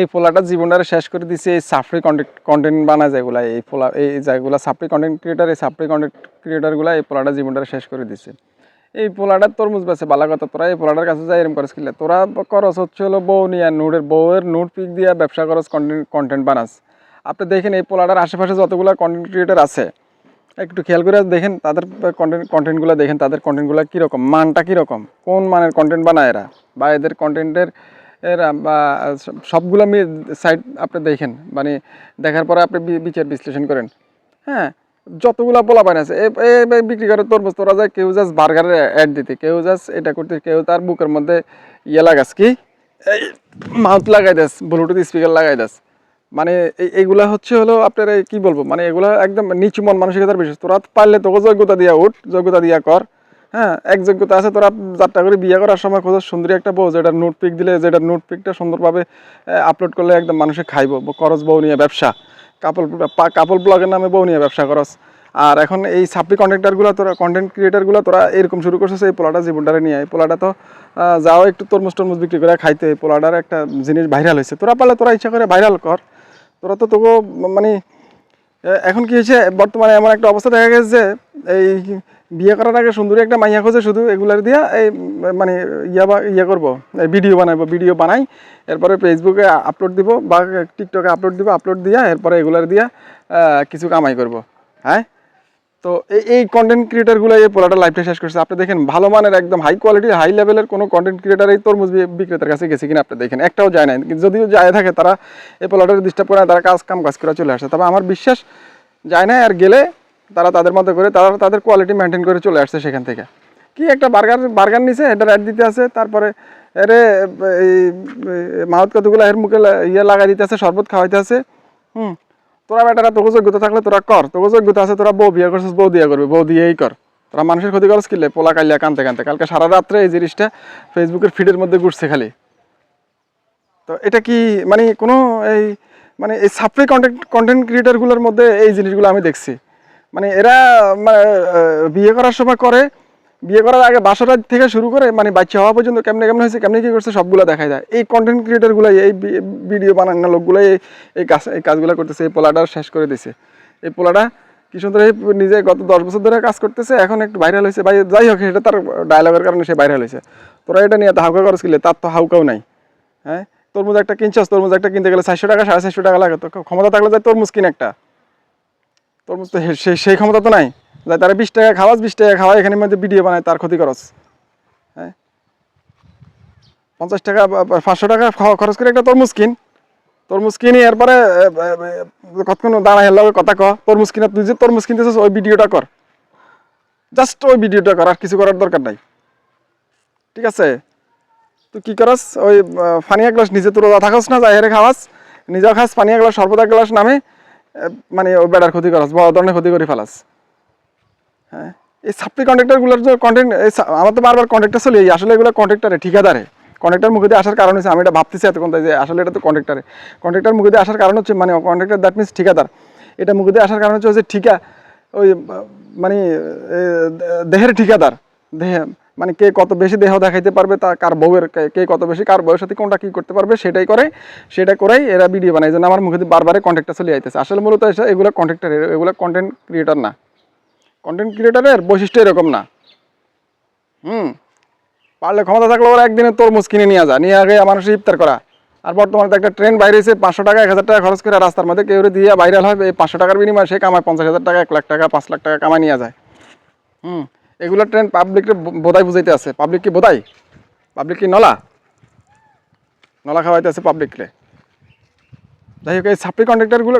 এই পোলাটা জীবনটারে শেষ করে দিছে, এই সাফরি কন্টেন্ট কন্টেন্ট বানায় যেগুলা, এই পোলা এই যেগুলা সাফরি কন্টেন্ট ক্রিয়েটার এই সাফরি কন্টেন্ট ক্রিয়েটারগুলা এই পোলাটা জীবনটারে শেষ করে দিছে। এই পোলাটার তরমুজ বেছে, বালা কথা, তোরা এই পোলাটার কাছে যাই, এরম করিস কিলে। তোরা করস হচ্ছে হলো বউ নিয়ে নোটের বউয়ের নোট পিক দিয়ে ব্যবসা করস কন্টেন্ট কন্টেন্ট বানাস। আপনি দেখেন এই পোলাটার আশেপাশে যতগুলো কন্টেন্ট ক্রিয়েটার আছে, একটু খেয়াল করে দেখেন তাদের কন্টেন্ট কন্টেন্টগুলো দেখেন, তাদের কন্টেন্টগুলো কীরকম, মানটা কীরকম, কোন মানের কন্টেন্ট বানায় এরা, বা এদের কন্টেন্টের এরা সবগুলো সাইড আপনি দেখেন। মানে দেখার পরে আপনি বিচার বিশ্লেষণ করেন। হ্যাঁ যতগুলো পোলা পান আছে বিক্রি করে তরমুজ তোরা যায়, কেউ জাস্ট বার্গারের অ্যাড দিতে, কেউ জাস্ট এটা করতে, কেউ তার বুকের মধ্যে ইয়ে লাগাস, কি? এই মাউথ লাগাই দাস ব্লুটুথ স্পিকার লাগাই দাস। মানে এই, এইগুলা হচ্ছে হলো আপনার কি বলব? মানে এগুলা একদম নিচু মন মানসিকতার বিশেষ তোরা পারলে তোকে যোগ্যতা দিয়া উঠ, যোগ্যতা দিয়া কর। হ্যাঁ এক যোগ্যতা আছে। তোরা যাত্রা করে বিয়ে করার সময় খোঁজ সুন্দরী একটা বউ যেটা নোট পিক দিলে যেটা নোট পিকটা সুন্দরভাবে আপলোড করলে একদম মানুষে খাইব। করস বউ নিয়ে ব্যবসা। কাপল কাপল ব্লগের নামে বউ নিয়ে ব্যবসা করস আর এখন এই সাপ্লি কন্টেন্টারগুলো তোরা কন্টেন্ট ক্রিয়েটারগুলো তোরা এরকম শুরু করছিস এই পোলাটা জীবনটারে নিয়ে এই পোলাটা তো যাও একটু তরমুজ টরমুজ বিক্রি করে খাইতে। এই পোলাটার একটা জিনিস ভাইরাল হয়েছে। তোরা পারলে তোরা ইচ্ছা করে ভাইরাল কর। তোরা তো তোকে মানে এখন কি হয়েছে? বর্তমানে এমন একটা অবস্থা দেখা গেছে যে এই বিয়ে করার আগে সুন্দরী একটা মাইয়া খোঁজে শুধু এগুলার দিয়া এই মানে ইয়া বা, ইয়া করব ভিডিও বানাবো ভিডিও বানাই, এরপরে ফেসবুকে আপলোড দিব বা টিকটকে আপলোড দিব আপলোড দিয়া, এরপরে এগুলার দিয়া কিছু কামাই করব হ্যাঁ? তো এই এই কন্টেন্ট ক্রিয়েটারগুলো এই পোলাটা লাইফটা শেষ করছে। আপনি দেখেন, ভালো মানের একদম হাই কোয়ালিটি হাই লেভেলের কোনো কন্টেন্ট ক্রিয়েটার এই তরমুজ বিক্রেতার কাছে গেছে কিনা আপনি দেখেন, একটাও যায় না যদিও যায় থাকে, তারা এই পোলাটার ডিস্টার্ব করে, তারা কাজ কাম কাজ করে চলে আসে। তবে আমার বিশ্বাস, যায় না আর গেলে তারা তাদের মতো করে, তারা তাদের কোয়ালিটি মেনটেন করে চলে আসছে সেখান থেকে। কি একটা বার্গার বার্গার নিছে, এটা অ্যাড দিতে আছে, তারপরে এরে এই মাহত কতগুলো এর মুখে ইয়ে লাগাই দিতে আছে, শরবত খাওয়াইতে আছে। হুম, তোরা বেটারা তোকে যোগ্যতা থাকলে তোরা কর, তোকে যোগ্যতা আছে, তোরা বউ বিয়ে করছিস, বউ দিয়ে করবি, বউ দিয়েই কর। তোরা মানুষের ক্ষতি করস কিলে পোলা কাইলিয়া কানতে কানতে। কালকে সারা রাত্রে এই জিনিসটা ফেসবুকের ফিডের মধ্যে ঘুরছে খালি। তো এটা কি মানে কোনো এই মানে এই সাপ্লাই কন্টেন্ট কন্টেন্ট ক্রিয়েটারগুলোর মধ্যে এই জিনিসগুলো আমি দেখছি। মানে এরা মানে, বিয়ে করার সময় করে বিয়ে করার আগে বাসরা থেকে শুরু করে মানে বাচ্চা হওয়া পর্যন্ত কেমনে কেমনে হয়েছে কেমনে কি করছে সবগুলো দেখা যায় এই কন্টেন্ট ক্রিয়েটারগুলো এই ভিডিও বানানো লোকগুলো এই এই কাজ এই কাজগুলো করতেছে এই পোলাটা শেষ করে দিছে। এই পোলাটা কি সুন্দর নিজে গত দশ বছর ধরে কাজ করতেছে এখন একটু ভাইরাল হয়েছে। ভাই যাই হোক সেটা তার ডায়লগের কারণে সে ভাইরাল হয়েছে। তোরা এটা নিয়ে তো হাউকা কিনলে তার তো হাউকাও নাই। হ্যাঁ? তরমুজ একটা কিনছস তরমুজ একটা কিনতে গেলে চারশো টাকা সাড়ে চারশো টাকা লাগে। তো ক্ষমতা থাকলে যায় তরমুজ কিন একটা। তরমুজ তো সেই সেই ক্ষমতা তো নাই। যাই তারা বিশ টাকা খাওয়াস, বিশ টাকা খাওয়া এখানে মধ্যে ভিডিও বানায়, তার ক্ষতি করস হ্যাঁ? পঞ্চাশ টাকা পাঁচশো টাকা খরচ করে একটা তরমুজ কিন। তরমুজ কিনি এরপরে কতক্ষণ দাঁড়া হেলার কথা ক। তরমুজ কিনা তুই যে তরমুজ কিনতেছিস, ওই ভিডিওটা কর। জাস্ট ওই ভিডিওটা কর, আর কিছু করার দরকার নাই। ঠিক আছে? তুই কি করস? ওই ফানিয়া গ্লাস নিজে তোর থাকস না যাই হেরে খাওয়াস। নিজেও খাস, পানিয়া গ্লাস, সর্বদা গ্লাস নামে। মানে ওই বেড়ার ক্ষতি করস, বড় ধরনের ক্ষতি করে ফেলাস। হ্যাঁ? এই সাপ্লি কন্ট্রাক্টারগুলোর যে এই আমার তো বারবার কন্ট্রাক্টার চলে আসলে এগুলো কন্ট্রাক্টারে ঠিকাদারে। কন্ট্রাক্টার মুখে দিয়ে আসার কারণ হচ্ছে, আমি এটা ভাবতেছি এতক্ষণ তাই যে আসলে এটা তো কন্ট্রাক্টারে কন্ট্রাক্টার মুখে দিয়ে আসার কারণ হচ্ছে মানে কন্ট্রাক্টার দ্যাট মিনস ঠিকাদার। এটা মুখে দিয়ে আসার কারণ হচ্ছে যে ঠিকা ওই মানে দেহের ঠিকাদার। দেহে মানে কে কত বেশি দেহ দেখাইতে পারবে, তা কার বউয়ের কে- কত বেশি, কার বউয়ের সাথে কোনটা কী করতে পারবে, সেটাই করে, সেটা করেই এরা ভিডিও বানায়। যেন আমার মুখে বারবারে কন্ট্রাক্টার চলে আইতেছে। আসলে মূলত এসে- এগুলো কন্ট্রাক্টার এগুলো কন্টেন্ট ক্রিয়েটার না। কন্টেন্ট ক্রিয়েটারের বৈশিষ্ট্য এরকম না। হুম। পারলে ক্ষমতা থাকলে ওরা একদিনে তরমুজ কিনে নিয়ে যা, নিয়ে আগে মানুষের ইফতার করা। আর বর্তমানে একটা ট্রেন বাইরে এসে পাঁচশো টাকা, এক হাজার টাকা খরচ করে রাস্তার মধ্যে কেউ দিয়ে ভাইরাল হয়, এই পাঁচশো টাকার বিনিময়ে সে কামায় পঞ্চাশ হাজার টাকা, এক লাখ টাকা, পাঁচ লাখ টাকা কামায় নিয়ে যায়। হুম। এগুলো ট্রেন পাবলিককে বোধাই বুঝাইতে আছে। পাবলিক কি বোধাই? পাবলিক কি নলা? নলা খাওয়াইতে আছে পাবলিকরে। যাই হোক, এই সাপ্লি কন্ট্রাক্টারগুলো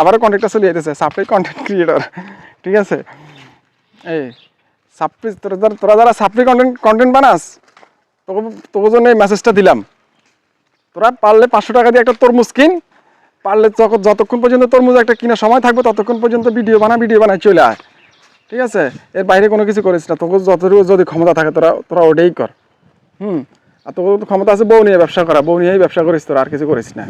আবারও কন্ট্রাক্টার চলে যেতেছে সাপ্লি কন্টেন্ট ক্রিয়েটর ঠিক আছে? এই সাপ্লি তোরা যারা তোরা যারা সাপ্লি কন্টেন্ট কন্টেন্ট বানাস, তোকে তোকে জন্য এই মেসেজটা দিলাম। তোরা পারলে পাঁচশো টাকা দিয়ে একটা তরমুজ কিন। পারলে যতক্ষণ পর্যন্ত তরমুজ একটা কিনার সময় থাকবে, ততক্ষণ পর্যন্ত ভিডিও বানা, ভিডিও বানায় চলে আয়। ঠিক আছে? এর বাইরে কোনো কিছু করিস না। তোকে যত যদি ক্ষমতা থাকে তোরা তোরা ওটাই কর। হুম? আর তোকে তো ক্ষমতা আছে, বউ নিয়ে ব্যবসা করা। বউ নিয়েই ব্যবসা করিস তোরা, আর কিছু করিস না।